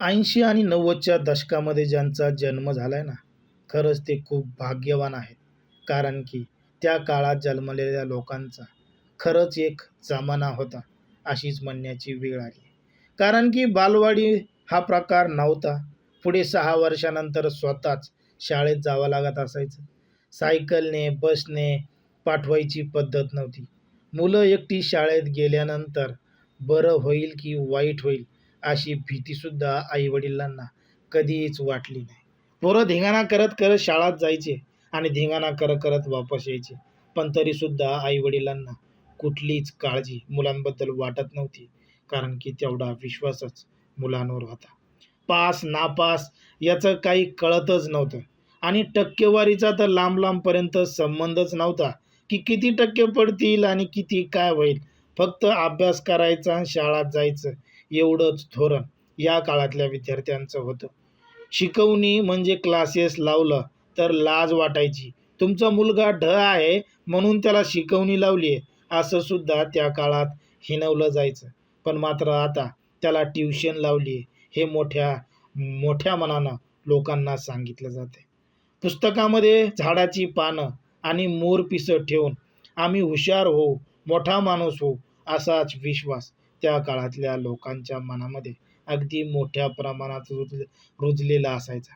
ऐंशी आणि नव्वदच्या दशकामध्ये ज्यांचा जन्म झाला आहे ना खरंच ते खूप भाग्यवान आहेत. कारण की त्या काळात जन्मलेल्या लोकांचा खरंच एक जमाना होता अशीच म्हणण्याची वेळ आली. कारण की बालवाडी हा प्रकार नव्हता. पुढे सहा वर्षानंतर स्वतःच शाळेत जावं लागत असायचं. सायकलने बसने पाठवायची पद्धत नव्हती. मुलं एकटी शाळेत गेल्यानंतर बरं होईल की वाईट होईल अशी भीतीसुद्धा आईवडिलांना कधीच वाटली नाही. पोरं धिंगाणा करत करत शाळात जायचे आणि धिंगाणा करत करत वापस यायचे. पण तरीसुद्धा आईवडिलांना कुठलीच काळजी मुलांबद्दल वाटत नव्हती कारण की तेवढा विश्वासच मुलांवर होता. पास नापास याचं काही कळतच नव्हतं. आणि टक्केवारीचा तर लांब लांबपर्यंत संबंधच नव्हता की किती टक्के पडतील आणि किती काय होईल. फक्त अभ्यास करायचा शाळेत जायचं एवढंच धोरण या काळातल्या विद्यार्थ्यांचं होतं. शिकवणी म्हणजे क्लासेस लावलं तर लाज वाटायची. तुमचा मुलगा ढ आहे म्हणून त्याला शिकवणी लावली आहे. असं सुद्धा त्या काळात हिणवलं जायचं. पण मात्र आता त्याला ट्युशन लावली आहे. हे मोठ्या मोठ्या मनानं लोकांना सांगितलं जाते पुस्तकामध्ये झाडाची पानं आणि मोर पिसं ठेवून आम्ही हुशार होऊ मोठा माणूस होऊ असाच विश्वास त्या काळातल्या लोकांच्या मनामध्ये अगदी मोठ्या प्रमाणात रुज रुजलेला असायचा.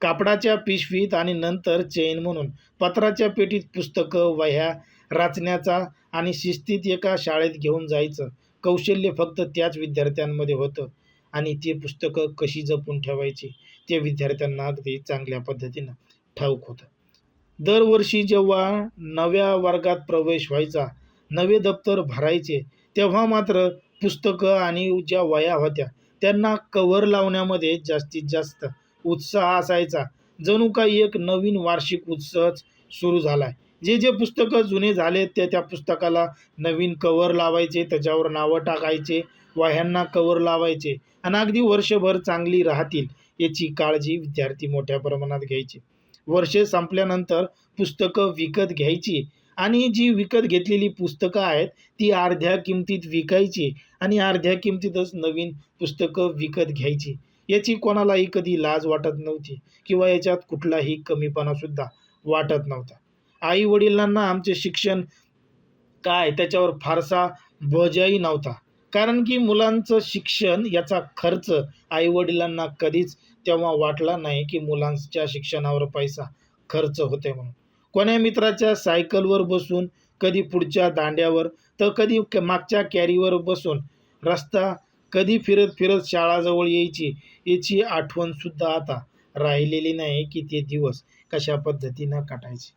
कापडाच्या पिशवीत आणि नंतर चेन म्हणून पत्राच्या पेटीत पुस्तकं वह्या राचण्याचा आणि शिस्तीत एका शाळेत घेऊन जायचं कौशल्य फक्त त्याच विद्यार्थ्यांमध्ये होतं. आणि ते पुस्तकं कशी जपून ठेवायची ते विद्यार्थ्यांना अगदी चांगल्या पद्धतीनं ठाऊक होतं. दरवर्षी जेव्हा नव्या वर्गात प्रवेश व्हायचा नवे दप्तर भरायचे. तेव्हा मात्र पुस्तकं आणि ज्या वया होत्या त्यांना कवर लावण्यामध्ये जास्तीत जास्त उत्साह असायचा. जणू काही एक नवीन वार्षिक उत्सवच सुरू झाला आहे जे जे पुस्तकं जुने झाले ते त्या पुस्तकाला नवीन कवर लावायचे त्याच्यावर नावं टाकायचे वह्यांना कवर लावायचे आणि अगदी वर्षभर चांगली राहतील याची काळजी विद्यार्थी मोठ्या प्रमाणात घ्यायचे. वर्षे संपल्यानंतर पुस्तकं विकत घ्यायची आणि जी विकत घेतलेली पुस्तकं आहेत ती अर्ध्या किमतीत विकायची आणि अर्ध्या किमतीतच नवीन पुस्तकं विकत घ्यायची. याची कोणालाही कधी लाज वाटत नव्हती किंवा याच्यात कुठलाही कमीपणासुद्धा वाटत नव्हता. आई वडिलांना आमचे शिक्षण काय त्याच्यावर फारसा बोजाही नव्हता. कारण की मुलांचं शिक्षण याचा खर्च आईवडिलांना कधीच तेव्हा वाटला नाही की मुलांच्या शिक्षणावर पैसा खर्च होते म्हणून. कोण्या मित्राच्या सायकलवर बसून कधी पुढच्या दांड्यावर तर कधी क- मागच्या कॅरीवर बसून रस्ता कधी फिरत फिरत शाळाजवळ यायची याची आठवणसुद्धा आता राहिलेली नाही की ते दिवस कशा पद्धतीनं काटायचे.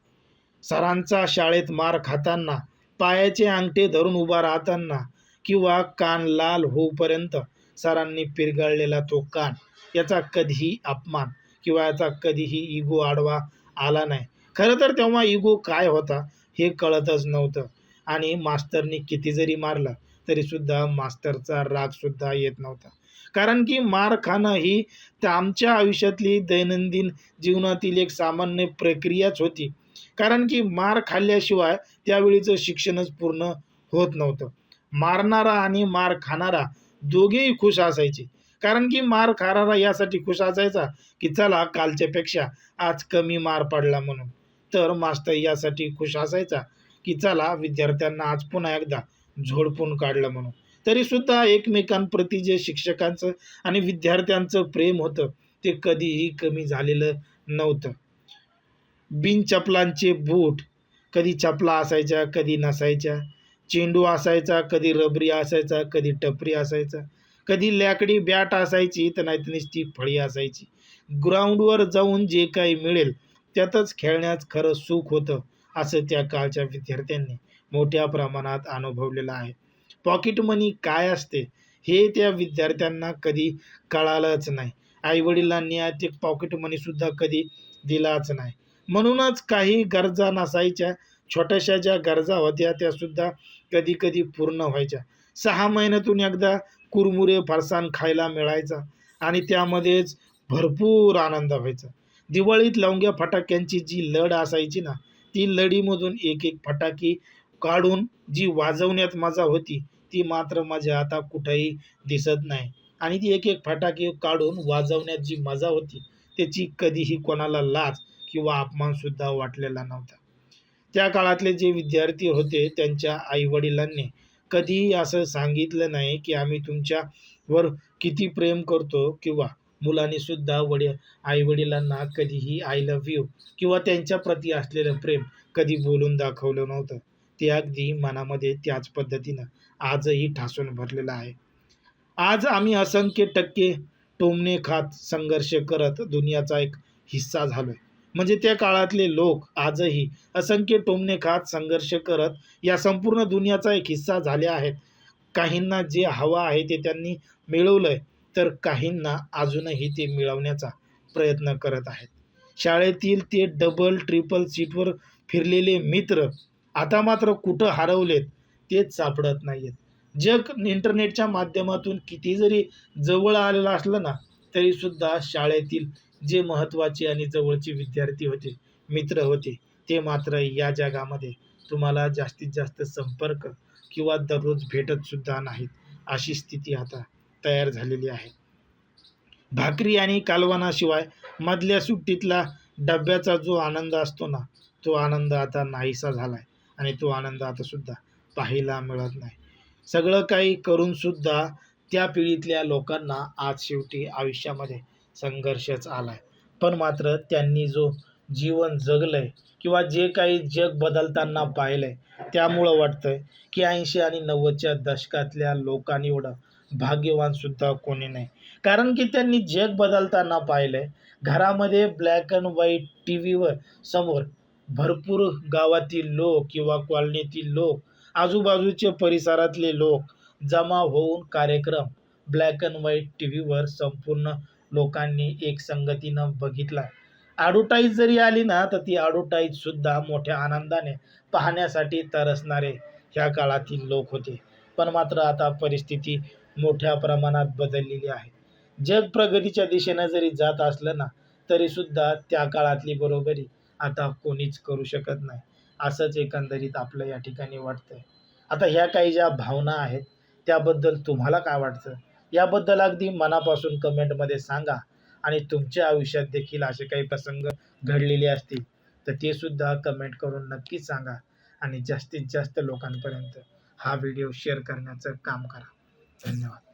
सरांचा शाळेत मार खाताना पायाचे अंगठे धरून उभा राहताना किंवा कान लाल होऊपर्यंत सरांनी पिरगळलेला तो कान याचा कधीही अपमान किंवा याचा कधीही इगो आडवा आला नाही. खरं तर तेव्हा इगो काय होता हे कळतच नव्हतं. आणि मास्तरनी किती जरी मारलं तरीसुद्धा मास्तरचा रागसुद्धा येत नव्हता. कारण की मार खाणं ही आमच्या आयुष्यातली दैनंदिन जीवनातील एक सामान्य प्रक्रियाच होती. कारण की मार खाल्ल्याशिवाय त्यावेळीचं शिक्षणच पूर्ण होत नव्हतं. मारणारा आणि मार खाणारा दोघेही खुश असायचे. कारण की मार खाणारा यासाठी खुश असायचा की चला कालच्यापेक्षा आज कमी मार पडला म्हणून. तर मास्तर यासाठी खुश असायचा की चला विद्यार्थ्यांना आज पुन्हा एकदा झोडपून काढलं म्हणून. तरीसुद्धा एकमेकांप्रती जे शिक्षकांचं आणि विद्यार्थ्यांचं प्रेम होतं ते कधीही कमी झालेलं नव्हतं. बिनचपलांचे बूट कधी चपला असायच्या कधी नसायच्या. चेंडू असायचा कधी रबरी असायचा कधी टपरी असायचा. कधी लॅकडी बॅट असायची तर नाहीतर नुसती फळी असायची. ग्राउंडवर जाऊन जे काही मिळेल त्यातच खेळण्यात खरं सुख होतं असं त्या काळच्या विद्यार्थ्यांनी मोठ्या प्रमाणात अनुभवलेलं आहे. पॉकेट मनी काय असते हे त्या विद्यार्थ्यांना कधी कळालंच नाही. आईवडिलांनी ते पॉकेट मनीसुद्धा कधी दिलाच नाही. म्हणूनच काही गरजा नसायच्या छोट्याशा ज्या गरजा होत्या त्यासुद्धा कधी कधी पूर्ण व्हायच्या. सहा महिन्यातून एकदा कुरमुरे फरसाण खायला मिळायचा आणि त्यामध्येच भरपूर आनंद व्हायचा. दिवाळीत लवंग्या फटाक्यांची जी लढ असायची ना ती लढीमधून एक एक फटाकी काढून जी वाजवण्यात मजा होती ती मात्र माझ्या आता कुठंही दिसत नाही. आणि ती एक एक फटाकी काढून वाजवण्यात जी मजा होती त्याची कधीही कोणाला लाज किंवा अपमानसुद्धा वाटलेला नव्हता. त्या काळातले जे विद्यार्थी होते त्यांच्या आईवडिलांनी कधीही असं सांगितलं नाही की आम्ही तुमच्यावर किती प्रेम करतो किंवा मुलांनी सुद्धा वडील आईवडिलांना कधीही आय लव्ह यू किंवा त्यांच्या प्रती असलेलं प्रेम कधी बोलून दाखवलं नव्हतं. ते अगदी मनामध्ये त्याच पद्धतीनं आजही ठासून भरलेलं आहे. आज आम्ही असंख्य टक्के टोमणे खात संघर्ष करत दुनियाचा एक हिस्सा झालोय. म्हणजे त्या काळातले लोक आजही असंख्य टोमणे खात संघर्ष करत या संपूर्ण दुनियाचा एक हिस्सा झाले आहेत. काहींना जे हवं आहे ते त्यांनी मिळवलंय. तर काहींना अजूनही ते मिळवण्याचा प्रयत्न करत आहेत. शाळेतील ते डबल ट्रिपल सीटवर फिरलेले मित्र आता मात्र कुठं हरवलेत तेच सापडत नाहीत जग इंटरनेटच्या माध्यमातून किती जरी जवळ आलेलं असलं ना तरीसुद्धा शाळेतील जे महत्त्वाचे आणि जवळचे विद्यार्थी होते मित्र होते ते मात्र या जगामध्ये तुम्हाला जास्तीत जास्त संपर्क किंवा दररोज भेटतसुद्धा नाहीत अशी स्थिती आता तयार झालेली आहे. भाकरी आणि कालवणाशिवाय मधल्या सुट्टीतला डब्याचा जो आनंद असतो ना तो आनंद आता नाहीसा झाला आहे आणि तो आनंद आता सुद्धा पाहायला मिळत नाही. सगळं काही करूनसुद्धा त्या पिढीतल्या लोकांना आज शेवटी आयुष्यामध्ये संघर्षच आला आहे पण मात्र त्यांनी जो जीवन जगलंय किंवा जे काही जग बदलताना पाहिलंय त्यामुळं वाटतंय की ऐंशी आणि नव्वदच्या दशकातल्या लोकांनी एवढं भाग्यवानसुद्धा कोणी नाही. कारण की त्यांनी जग बदलताना पाहिलंय. घरामध्ये ब्लॅक अँड व्हाईट टी व्हीवर समोर भरपूर गावातील लोक किंवा कॉलनीतील लोक आजूबाजूचे परिसरातले लोक जमा होऊन कार्यक्रम ब्लॅक अँड व्हाईट टी व्हीवर संपूर्ण लोकांनी एक संगतीनं बघितला. ॲडव्हर्टाईज जरी आली ना तर ती ॲडव्हर्टाईजसुद्धा मोठ्या आनंदाने पाहण्यासाठी तरसणारे ह्या काळातील लोक होते. पण मात्र आता परिस्थिती मोठ्या प्रमाणात बदललेली आहे. जग प्रगतीच्या दिशेनं जरी जात असलं ना तरीसुद्धा त्या काळातली बरोबरी आता कोणीच करू शकत नाही असंच एकंदरीत आपलं या ठिकाणी वाटतंय. आता ह्या काही ज्या भावना आहेत त्याबद्दल तुम्हाला काय वाटतं? याबद्दल अगदी मनापासून कमेंटमध्ये सांगा आणि तुमच्या आयुष्यात देखील असे काही प्रसंग घडलेले असतील तर ते सुद्धा कमेंट करून नक्कीच सांगा आणि जास्तीत जास्त लोकांपर्यंत हा व्हिडिओ शेअर करण्याचं काम करा. धन्यवाद.